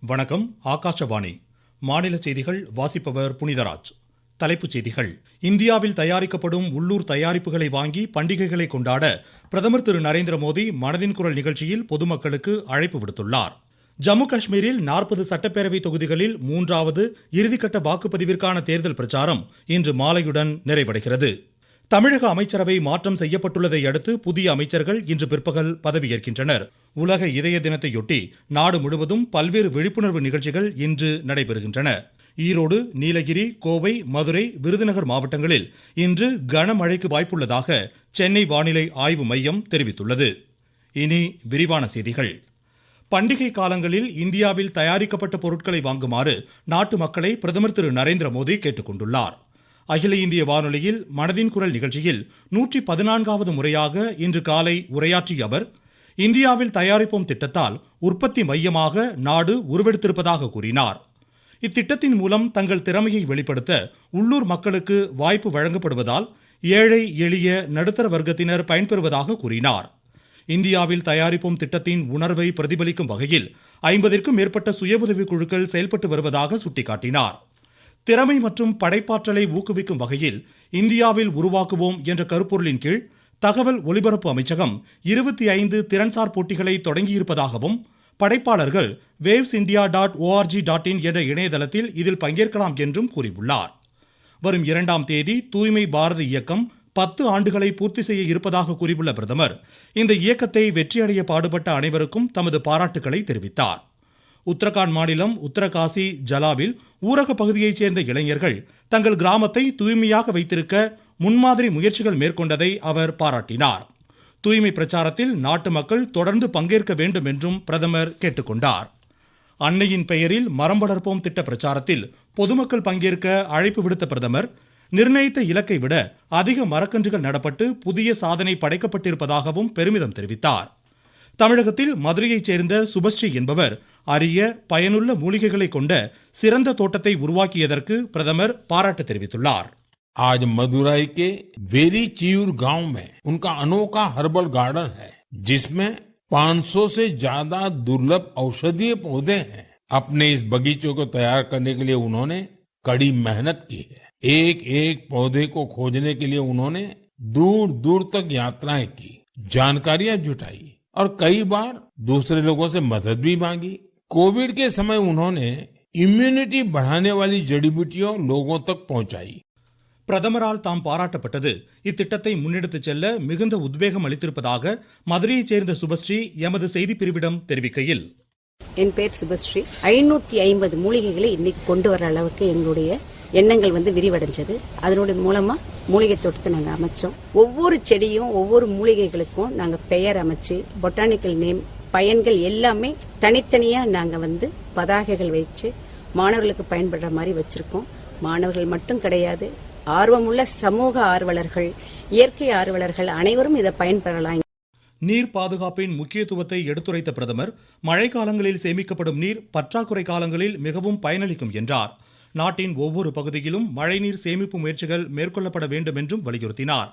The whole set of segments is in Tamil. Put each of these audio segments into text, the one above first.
வணக்கம் ஆகாஷவாணி. மாநில செய்திகள் வாசிப்பவர் புனிதராஜ். தலைப்புச் செய்திகள். இந்தியாவில் தயாரிக்கப்படும் உள்ளூர் தயாரிப்புகளை வாங்கி பண்டிகைகளை கொண்டாட பிரதமர் திரு நரேந்திர மோடி மனதின் குரல் நிகழ்ச்சியில் பொதுமக்களுக்கு அழைப்பு விடுத்துள்ளார். ஜம்மு காஷ்மீரில் நாற்பது சட்டப்பேரவை தொகுதிகளில் மூன்றாவது இறுதிக்கட்ட வாக்குப்பதிவிற்கான தேர்தல் பிரச்சாரம் இன்று மாலையுடன் நிறைவடைகிறது. தமிழக அமைச்சரவை மாற்றம் செய்யப்பட்டுள்ளதை அடுத்து புதிய அமைச்சர்கள் இன்று பிற்பகல் பதவியேற்கின்றனர். உலக இதய தினத்தையொட்டி நாடு முழுவதும் பல்வேறு விழிப்புணர்வு நிகழ்ச்சிகள் இன்று நடைபெறுகின்றன. ஈரோடு நீலகிரி கோவை மதுரை விருதுநகர் மாவட்டங்களில் இன்று கனமழைக்கு வாய்ப்புள்ளதாக சென்னை வானிலை ஆய்வு மையம் தெரிவித்துள்ளது. இனி விரிவான செய்திகள். பண்டிகை காலங்களில் இந்தியாவில் தயாரிக்கப்பட்ட பொருட்களை வாங்குமாறு நாட்டு மக்களை பிரதமர் திரு நரேந்திர மோடி கேட்டுக்கொண்டுள்ளார். அகில இந்திய வானொலியில் மனதின் குரல் நிகழ்ச்சியில் நூற்றி பதினான்காவது முறையாக இன்று காலை உரையாற்றிய அவர் இந்தியாவில் தயாரிப்போம் திட்டத்தால் உற்பத்தி மையமாக நாடு உருவெடுத்திருப்பதாக கூறினார். இத்திட்டத்தின் மூலம் தங்கள் திறமையை வெளிப்படுத்த உள்ளூர் மக்களுக்கு வாய்ப்பு வழங்கப்படுவதால் ஏழை எளிய நடுத்தர வர்க்கத்தினர் பயன்பெறுவதாக கூறினார். இந்தியாவில் தயாரிப்போம் திட்டத்தின் உணர்வை பிரதிபலிக்கும் வகையில் ஐம்பதிற்கும் மேற்பட்ட சுய உதவி குழுக்கள் செயல்பட்டு வருவதாக சுட்டிக்காட்டினார். திறமை மற்றும் படைப்பாற்றலை ஊக்குவிக்கும் வகையில் இந்தியாவில் உருவாக்குவோம் என்ற கருப்பொருளின் கீழ் தகவல் ஒலிபரப்பு அமைச்சகம் இருபத்தி ஐந்து திறன்சார் போட்டிகளை தொடங்கியிருப்பதாகவும் படைப்பாளர்கள் waves India dot O R G dot in என்ற இணையதளத்தில் இதில் பங்கேற்கலாம் என்றும் கூறியுள்ளார். வரும் இரண்டாம் தேதி தூய்மை பாரத இயக்கம் பத்து ஆண்டுகளை பூர்த்தி செய்ய இருப்பதாக கூறியுள்ள பிரதமர் இந்த இயக்கத்தை வெற்றியடைய பாடுபட்ட அனைவருக்கும் தமது பாராட்டுக்களை தெரிவித்தார். உத்தரகாண்ட் மாநிலம் உத்தரகாசி ஜலாவில் ஊரக பகுதியைச் சேர்ந்த இளைஞர்கள் தங்கள் கிராமத்தை தூய்மையாக வைத்திருக்க முன்மாதிரி முயற்சிகள் மேற்கொண்டதை அவர் பாராட்டினார். தூய்மை பிரச்சாரத்தில் நாட்டு மக்கள் தொடர்ந்து பங்கேற்க வேண்டும் என்றும் பிரதமர் கேட்டுக்கொண்டார். அன்னையின் பெயரில் மரம் வளர்ப்போம் திட்ட பிரச்சாரத்தில் பொதுமக்கள் பங்கேற்க அழைப்பு விடுத்த பிரதமர் நிர்ணயித்த இலக்கை விட அதிக மரக்கன்றுகள் நடப்பட்டு புதிய சாதனை படைக்கப்பட்டிருப்பதாகவும் பெருமிதம் தெரிவித்தார் தமிழகத்தில் மதுரையைச் சேர்ந்த சுபஸ்ரீ என்பவர் அரிய பயனுள்ள மூலிகைகளை கொண்ட சிறந்த தோட்டத்தை உருவாக்கியதற்கு பிரதமர் பாராட்டு தெரிவித்துள்ளார் आज मदुरई के वेरी चियूर गांव में उनका अनोखा हर्बल गार्डन है जिसमें 500 से ज्यादा दुर्लभ औषधीय पौधे हैं अपने इस बगीचे को तैयार करने के लिए उन्होंने कड़ी मेहनत की है एक एक पौधे को खोजने के लिए उन्होंने दूर दूर तक यात्राएं की जानकारियां जुटाई और कई बार दूसरे लोगों से मदद भी मांगी कोविड के समय उन्होंने इम्यूनिटी बढ़ाने वाली जड़ी बूटियों लोगों तक पहुंचाई பிரதமரால் தாம் பாராட்டப்பட்டது இத்திட்டத்தை முன்னெடுத்துச் செல்ல மிகுந்த உத்வேகம் அளித்திருப்பதாக மதுரையைச் சேர்ந்த சுபஸ்ரீ எமது செய்திப் பிரிவிடம் தெரிவிக்கையில் என் பேர் சுபஸ்ரீ ஐநூத்தி ஐம்பது மூலிகைகளை இன்னைக்கு கொண்டு வர அளவுக்கு எங்களுடைய எண்ணங்கள் வந்து விரிவடைஞ்சது. அதனுடைய மூலமா மூலிகை தோட்டத்தை நாங்கள் அமைச்சோம். ஒவ்வொரு செடியும் ஒவ்வொரு மூலிகைகளுக்கும் நாங்கள் பெயர் அமைச்சு பொட்டானிக்கல் நேம் பயன்கள் எல்லாமே தனித்தனியா நாங்கள் வந்து பதாகைகள் வச்சு மாணவர்களுக்கு பயன்படுற மாதிரி வச்சிருக்கோம். மாணவர்கள் மட்டும் கிடையாது ஆர்வமுள்ள சமூக ஆர்வலர்கள் இயற்கை ஆர்வலர்கள் அனைவரும் இதை பயன்பெறலாம். நீர் பாதுகாப்பின் முக்கியத்துவத்தை எடுத்துரைத்த பிரதமர் மழைக்காலங்களில் சேமிக்கப்படும் நீர் பற்றாக்குறை காலங்களில் மிகவும் பயனளிக்கும் என்றார். நாட்டின் ஒவ்வொரு பகுதியிலும் மழைநீர் சேமிப்பு முயற்சிகள் மேற்கொள்ளப்பட வேண்டும் என்றும் வலியுறுத்தினார்.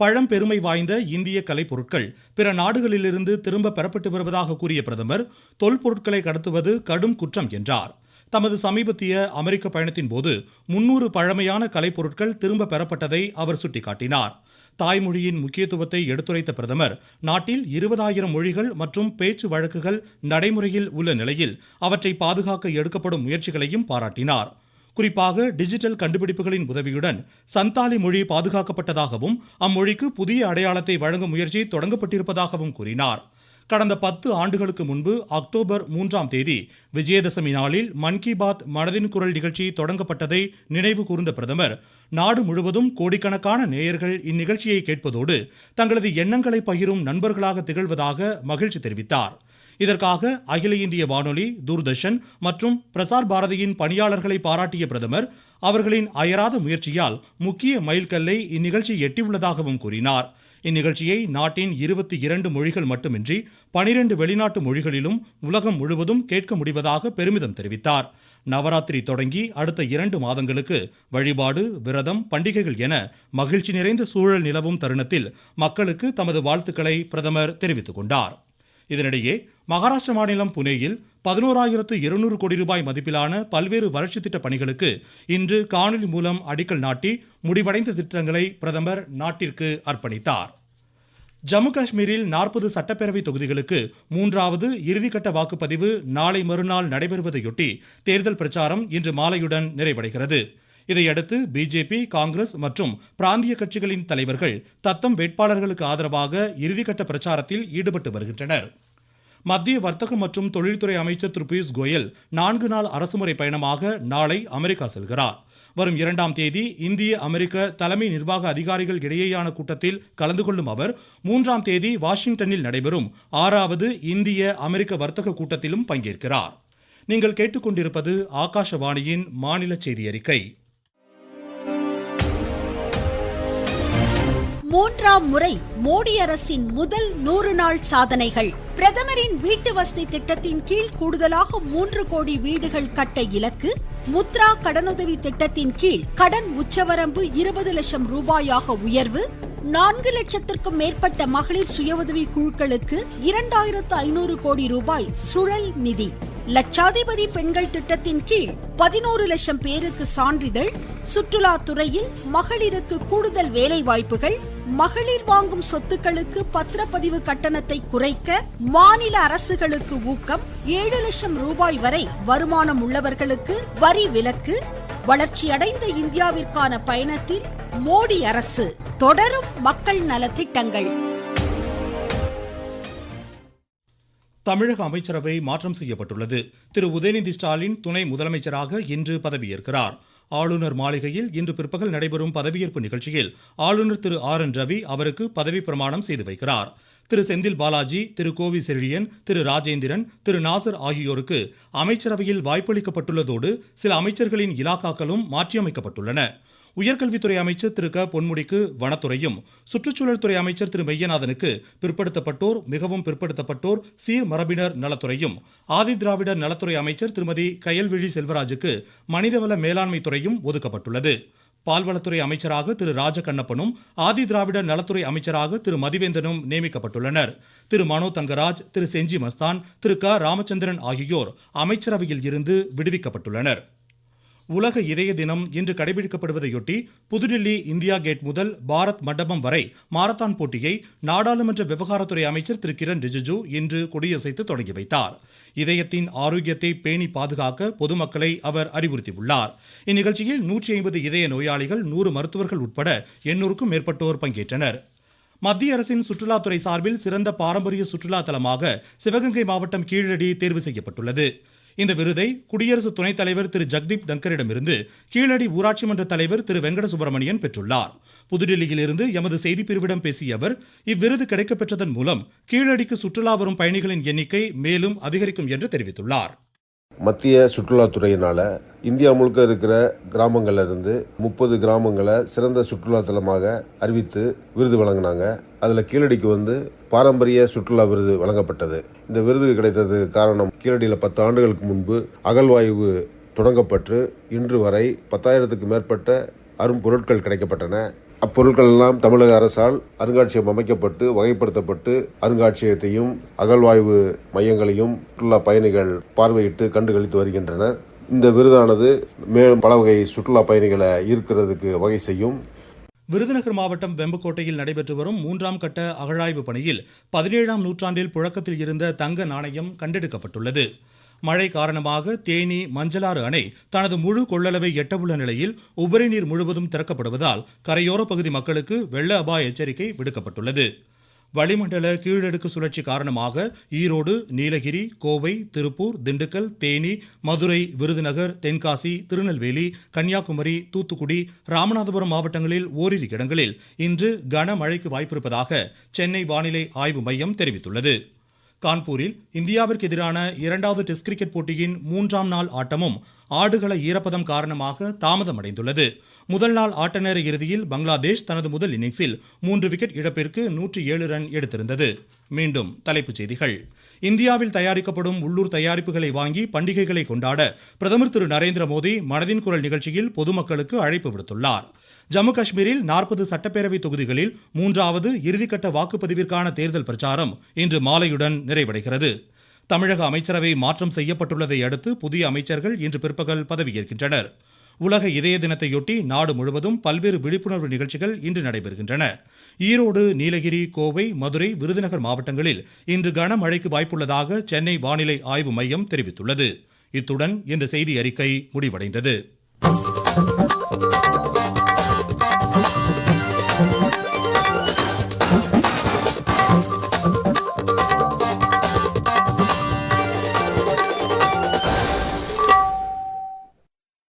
பழம்பெருமை வாய்ந்த இந்திய கலைப்பொருட்கள் பிற நாடுகளிலிருந்து திரும்ப பெறப்பட்டு வருவதாக கூறிய பிரதமர் தொல்பொருட்களை கடத்துவது கடும் குற்றம் என்றார். தமது சமீபத்திய அமெரிக்க பயணத்தின் போது முன்னூறு பழமையான கலைப்பொருட்கள் திரும்ப பெறப்பட்டதை அவர் சுட்டிக்காட்டினார். தாய்மொழியின் முக்கியத்துவத்தை எடுத்துரைத்த பிரதமர் நாட்டில் இருபதாயிரம் மொழிகள் மற்றும் பேச்சு வழக்குகள் நடைமுறையில் உள்ள நிலையில் அவற்றை பாதுகாக்க எடுக்கப்படும் முயற்சிகளையும் பாராட்டினார். குறிப்பாக டிஜிட்டல் கண்டுபிடிப்புகளின் உதவியுடன் சந்தாலி மொழி பாதுகாக்கப்பட்டதாகவும் அம்மொழிக்கு புதிய அடையாளத்தை வழங்கும் முயற்சி தொடங்கப்பட்டிருப்பதாகவும் கூறினார். கடந்த பத்து ஆண்டுகளுக்கு முன்பு அக்டோபர் மூன்றாம் தேதி விஜயதசமி நாளில் மன் கி பாத் மனதின் குரல் நிகழ்ச்சி தொடங்கப்பட்டதை நினைவு கூர்ந்த பிரதமர் நாடு முழுவதும் கோடிக்கணக்கான நேயர்கள் இந்நிகழ்ச்சியை கேட்பதோடு தங்களது எண்ணங்களை பகிரும் நண்பர்களாக திகழ்வதாக மகிழ்ச்சி தெரிவித்தார். இதற்காக அகில இந்திய வானொலி தூர்தர்ஷன் மற்றும் பிரசார் பாரதியின் பணியாளர்களை பாராட்டிய பிரதமர் அவர்களின் அயராத முயற்சியால் முக்கிய மைல்கல்லை இந்நிகழ்ச்சி எட்டியுள்ளதாகவும் கூறினார். இந்நிகழ்ச்சியை நாட்டின் இருபத்தி இரண்டு மொழிகள் மட்டுமின்றி பனிரெண்டு வெளிநாட்டு மொழிகளிலும் உலகம் முழுவதும் கேட்க முடிவதாக பெருமிதம் தெரிவித்தார். நவராத்திரி தொடங்கி அடுத்த இரண்டு மாதங்களுக்கு வழிபாடு விரதம் பண்டிகைகள் என மகிழ்ச்சி நிறைந்த சூழல் நிலவும் தருணத்தில் மக்களுக்கு தமது வாழ்த்துக்களை பிரதமர் தெரிவித்துக் கொண்டார். இதனிடையே மகாராஷ்டிர மாநிலம் புனேயில் பதினோராயிரத்து இருநூறு கோடி ரூபாய் மதிப்பிலான பல்வேறு வளர்ச்சி திட்ட பணிகளுக்கு இன்று காணொலி மூலம் அடிக்கல் நாட்டி முடிவடைந்த திட்டங்களை பிரதமர் நாட்டிற்கு அர்ப்பணித்தார். ஜம்மு காஷ்மீரில் நாற்பது சட்டப்பேரவை தொகுதிகளுக்கு மூன்றாவது இறுதிக்கட்ட வாக்குப்பதிவு நாளை மறுநாள் நடைபெறுவதையொட்டி தேர்தல் பிரச்சாரம் இன்று மாலையுடன் நிறைவடைகிறது. இதையடுத்து பிஜேபி காங்கிரஸ் மற்றும் பிராந்திய கட்சிகளின் தலைவர்கள் தத்தம் வேட்பாளர்களுக்கு ஆதரவாக இறுதிக்கட்ட பிரச்சாரத்தில் ஈடுபட்டு வருகின்றனர். மத்திய வர்த்தக மற்றும் தொழில்துறை அமைச்சர் திரு. பியூஷ் கோயல் நான்கு நாள் அரசுமுறை பயணமாக நாளை அமெரிக்கா செல்கிறார். வரும் இரண்டாம் தேதி இந்திய அமெரிக்க தலைமை நிர்வாக அதிகாரிகள் இடையேயான கூட்டத்தில் கலந்து கொள்ளும் அவர் மூன்றாம் தேதி வாஷிங்டனில் நடைபெறும் ஆறாவது இந்திய அமெரிக்க வர்த்தக கூட்டத்திலும் பங்கேற்கிறார். நீங்கள் கேட்டுக்கொண்டிருப்பது ஆகாஷவாணியின் மாநில செய்தி அறிக்கை மூன்றாம் முறை மோடி அரசின் முதல் நூறு நாள் சாதனைகள். பிரதமரின் வீட்டு வசதி திட்டத்தின் கீழ் கூடுதலாக மூன்று கோடி வீடுகள் கட்ட இலக்கு. முத்ரா கடனுதவி திட்டத்தின் கீழ் கடன் உச்சவரம்பு இருபது லட்சம் ரூபாயாக உயர்வு. நான்கு லட்சத்திற்கும் மேற்பட்ட மகளிர் சுய உதவி குழுக்களுக்கு இரண்டாயிரத்து ஐநூறு கோடி ரூபாய் சுழல் நிதி. லட்சாதிபதி பெண்கள் திட்டத்தின் கீழ் பதினோரு லட்சம் பேருக்கு சான்றிதழ். சுற்றுலா துறையில் மகளிருக்கு கூடுதல் வேலை வாய்ப்புகள் மகளிர் வாங்கும் சொத்துக்களுக்கு பத்திரப்பதிவு கட்டணத்தை குறைக்க மாநில அரசுகளுக்கு ஊக்கம் ஏழு லட்சம் ரூபாய் வரை வருமானம் உள்ளவர்களுக்கு வரி விலக்கு வளர்ச்சியடைந்த இந்தியாவிற்கான பயணத்தில் மோடி அரசு தொடரும் மக்கள் நலத்திட்டங்கள் தமிழக அமைச்சரவை மாற்றம் செய்யப்பட்டுள்ளது. திரு. உதயநிதி ஸ்டாலின் துணை முதலமைச்சராக இன்று பதவியேற்கிறார். ஆளுநர் மாளிகையில் இன்று பிற்பகல் நடைபெறும் பதவியேற்பு நிகழ்ச்சியில் ஆளுநர் திரு ஆர் என் ரவி அவருக்கு பதவி பிரமாணம் செய்து வைக்கிறார். திரு செந்தில் பாலாஜி திரு கோவி செழியன் திரு ராஜேந்திரன் திரு நாசர் ஆகியோருக்கு அமைச்சரவையில் வாய்ப்பளிக்கப்பட்டுள்ளதோடு சில அமைச்சர்களின் இலாக்காக்களும் மாற்றியமைக்கப்பட்டுள்ளன. உயர்கல்வித்துறை அமைச்சர் திரு க. பொன்முடிக்கு வனத்துறையும் சுற்றுச்சூழல் துறை அமைச்சர் திரு. மெய்யநாதனுக்கு பிற்படுத்தப்பட்டோர் மிகவும் பிற்படுத்தப்பட்டோர் சீர் மரபினர் நலத்துறையும் ஆதிதிராவிடர் நலத்துறை அமைச்சர் திருமதி கயல்விழி செல்வராஜுக்கு மனிதவள மேலாண்மை துறையும் ஒதுக்கப்பட்டுள்ளது. பால்வளத்துறை அமைச்சராக திரு. ராஜகண்ணப்பனும் ஆதி திராவிடர் நலத்துறை அமைச்சராக திரு. மதிவேந்தனும் நியமிக்கப்பட்டுள்ளனர். திரு. மனோ தங்கராஜ் திரு. செஞ்சி மஸ்தான் திரு. க. ராமச்சந்திரன் ஆகியோர் அமைச்சரவையில் இருந்து விடுவிக்கப்பட்டுள்ளனர். உலக இதய தினம் இன்று கடைபிடிக்கப்படுவதையொட்டி புதுடில்லி இந்தியா கேட் முதல் பாரத் மண்டபம் வரை மாரத்தான் போட்டியை நாடாளுமன்ற விவகாரத்துறை அமைச்சர் திரு கிரண் ரிஜிஜு இன்று கொடியசைத்து தொடங்கி வைத்தார். இதயத்தின் ஆரோக்கியத்தை பேணி பாதுகாக்க பொதுமக்களை அவர் அறிவுறுத்தியுள்ளார். இந்நிகழ்ச்சியில் நூற்றி ஐம்பது இதய நோயாளிகள் நூறு மருத்துவர்கள் உட்பட எண்ணூறுக்கும் மேற்பட்டோர் பங்கேற்றனர். மத்திய அரசின் சுற்றுலாத்துறை சார்பில் சிறந்த பாரம்பரிய சுற்றுலா தலமாக சிவகங்கை மாவட்டம் கீழடி தேர்வு செய்யப்பட்டுள்ளது. இந்த விருதை குடியரசு துணைத் தலைவர் திரு ஜக்தீப் தங்கரிடமிருந்து கீழடி ஊராட்சி மன்ற தலைவர் திரு வெங்கட சுப்பிரமணியன் பெற்றுள்ளார். புதுடில்லியில் இருந்து எமது செய்திப்பிரிவிடம் பேசிய அவர் இவ்விருது கிடைக்கப்பெற்றதன் மூலம் கீழடிக்கு சுற்றுலா வரும் பயணிகளின் எண்ணிக்கை மேலும் அதிகரிக்கும் என்று தெரிவித்துள்ளார். மத்திய சுற்றுலாத்துறையினால இந்தியா முழுக்க இருக்கிற கிராமங்கள்ல இருந்து முப்பது கிராமங்களை சிறந்த சுற்றுலாத்தலமாக அறிவித்து விருது வழங்கினாங்க. அதில் கீழடிக்கு வந்து பாரம்பரிய சுற்றுலா விருது வழங்கப்பட்டது. இந்த விருது கிடைத்தது காரணம் கீழடியில் பத்து ஆண்டுகளுக்கு முன்பு அகழ்வாய்வு தொடங்கப்பட்டு இன்று வரை பத்தாயிரத்துக்கு மேற்பட்ட அரும்பொருட்கள் கிடைக்கப்பட்டன. அப்பொருட்கள் எல்லாம் தமிழக அரசால் அருங்காட்சியகம் அமைக்கப்பட்டு வகைப்படுத்தப்பட்டு அருங்காட்சியகத்தையும் அகழ்வாய்வு மையங்களையும் சுற்றுலா பயணிகள் பார்வையிட்டு கண்டுகளித்து வருகின்றனர். இந்த விருதானது மேலும் பல வகை சுற்றுலா பயணிகளை ஈர்க்கிறதுக்கு வகை செய்யும். விருதுநகர் மாவட்டம் வெம்பக்கோட்டையில் நடைபெற்று வரும் மூன்றாம் கட்ட அகழாய்வு பணியில் பதினேழாம் நூற்றாண்டில் புழக்கத்தில் இருந்த தங்க நாணயம் கண்டெடுக்கப்பட்டுள்ளது. மழை காரணமாக தேனி மஞ்சளாறு அணை தனது முழு கொள்ளளவை எட்டவுள்ள நிலையில் உபரி நீர் முழுவதும் திறக்கப்படுவதால் கரையோர பகுதி மக்களுக்கு வெள்ள அபாய எச்சரிக்கை விடுக்கப்பட்டுள்ளது. வளிமண்டல கீழடுக்கு சுழற்சி காரணமாக ஈரோடு நீலகிரி கோவை திருப்பூர் திண்டுக்கல் தேனி மதுரை விருதுநகர் தென்காசி திருநெல்வேலி கன்னியாகுமரி தூத்துக்குடி ராமநாதபுரம் மாவட்டங்களில் ஓரிரு இடங்களில் இன்று கனமழைக்கு வாய்ப்பிருப்பதாக சென்னை வானிலை ஆய்வு மையம் தெரிவித்துள்ளது. கான்பூரில் இந்தியாவிற்கு எதிரான இரண்டாவது டெஸ்ட் கிரிக்கெட் போட்டியின் மூன்றாம் நாள் ஆட்டமும் ஆடுகள ஈரப்பதம் காரணமாக தாமதமடைந்துள்ளது. முதல் நாள் ஆட்ட நேர இறுதியில் பங்களாதேஷ் தனது முதல் இன்னிங்ஸில் மூன்று விக்கெட் இழப்பிற்கு நூற்றி ஏழு ரன் எடுத்திருந்தது. மீண்டும் தலைப்புச் செய்திகள். இந்தியாவில் தயாரிக்கப்படும் உள்ளூர் தயாரிப்புகளை வாங்கி பண்டிகைகளை கொண்டாட பிரதமர் திரு நரேந்திர மோடி மனதின் குரல் நிகழ்ச்சியில் பொதுமக்களுக்கு அழைப்பு விடுத்துள்ளார். ஜம்மு காஷ்மீரில் நாற்பது சட்டப்பேரவை தொகுதிகளில் மூன்றாவது இறுதிக்கட்ட வாக்குப்பதிவிற்கான தேர்தல் பிரச்சாரம் இன்று மாலையுடன் நிறைவடைகிறது. தமிழக அமைச்சரவை மாற்றம் செய்யப்பட்டுள்ளதை அடுத்து புதிய அமைச்சர்கள் இன்று பிற்பகல் பதவியேற்கின்றனர். உலக இதய தினத்தையொட்டி நாடு முழுவதும் பல்வேறு விழிப்புணர்வு நிகழ்ச்சிகள் இன்று நடைபெறுகின்றன. ஈரோடு நீலகிரி கோவை மதுரை விருதுநகர் மாவட்டங்களில் இன்று கனமழைக்கு வாய்ப்புள்ளதாக சென்னை வானிலை ஆய்வு மையம் தெரிவித்துள்ளது. இத்துடன் இந்த செய்தி அறிக்கை முடிவடைந்தது.